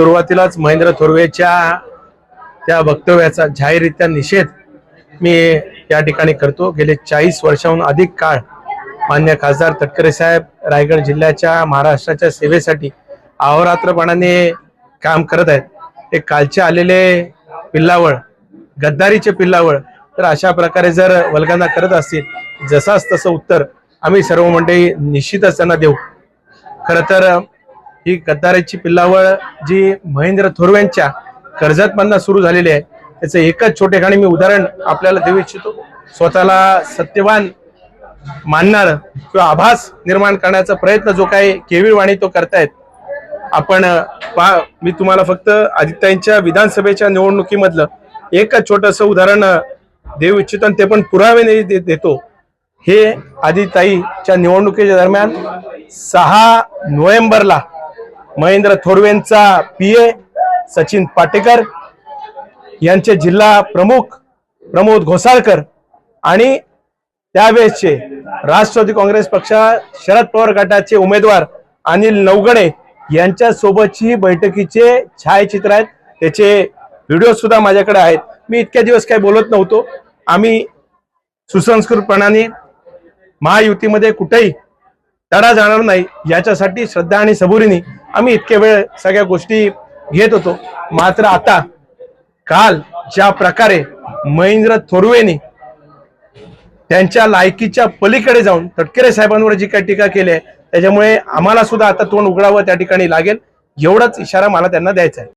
सुरुवातीलाच महेंद्र थोरवेच्या त्या वक्तव्याचा जाहीररित्या निषेध मी या ठिकाणी करतो. गेले चाळीस वर्षाहून अधिक काळ मान्य खासदार तटकरे साहेब रायगड जिल्ह्याच्या महाराष्ट्राच्या सेवेसाठी अहोरात्रपणाने काम करत आहेत. ते कालचे आलेले पिल्लावळ गद्दारीचे पिल्लावळ तर अशा प्रकारे जर वल्गांना करत असतील जसाच तसं उत्तर आम्ही सर्व मंडळी निश्चितच त्यांना देऊ. खरं तर ही गद्दाराची पिल्लावळ जी महेंद्र थोरव्यांच्या कर्जतमधनं सुरू झालेली आहे त्याचं एकच छोटेखानी मी उदाहरण आपल्याला देऊ इच्छितो. स्वतःला सत्यवान मानणार किंवा आभास निर्माण करण्याचा प्रयत्न जो काही केविळवाणी तो करतायत आपण पा पहा मी तुम्हाला फक्त आदित्यांच्या विधानसभेच्या निवडणुकीमधलं एकच छोटंसं उदाहरण देऊ इच्छितो आणि ते पण पुरावे दे- देतो. हे आदिताईच्या निवडणुकीच्या दरम्यान सहा नोव्हेंबरला महेंद्र थोरवेंचा पीए सचिन पाटेकर यांचे जिल्हा प्रमुख प्रमोद घोसाळकर आणि त्यावेळेसचे राष्ट्रवादी काँग्रेस पक्ष शरद पवार गटाचे उमेदवार अनिल नवगणे यांच्या सोबतची बैठकीचे छायाचित्र आहेत. त्याचे व्हिडिओ सुद्धा माझ्याकडे आहेत. मी इतक्या दिवस काही बोलत नव्हतो. आम्ही सुसंस्कृतपणाने महायुतीमध्ये कुठेही तडा जाणार नाही. याच्यासाठी श्रद्धा आणि सबुरीने आम्ही इतके वेळ सगळ्या गोष्टी घेत होतो. मात्र आता काल ज्या प्रकारे महेंद्र थोरवेने त्यांच्या लायकीच्या पलीकडे जाऊन तटकरे साहेबांवर जी काही टीका केली आहे त्याच्यामुळे आम्हाला सुद्धा आता तोंड उघडावं त्या ठिकाणी लागेल. एवढाच इशारा मला त्यांना द्यायचा आहे.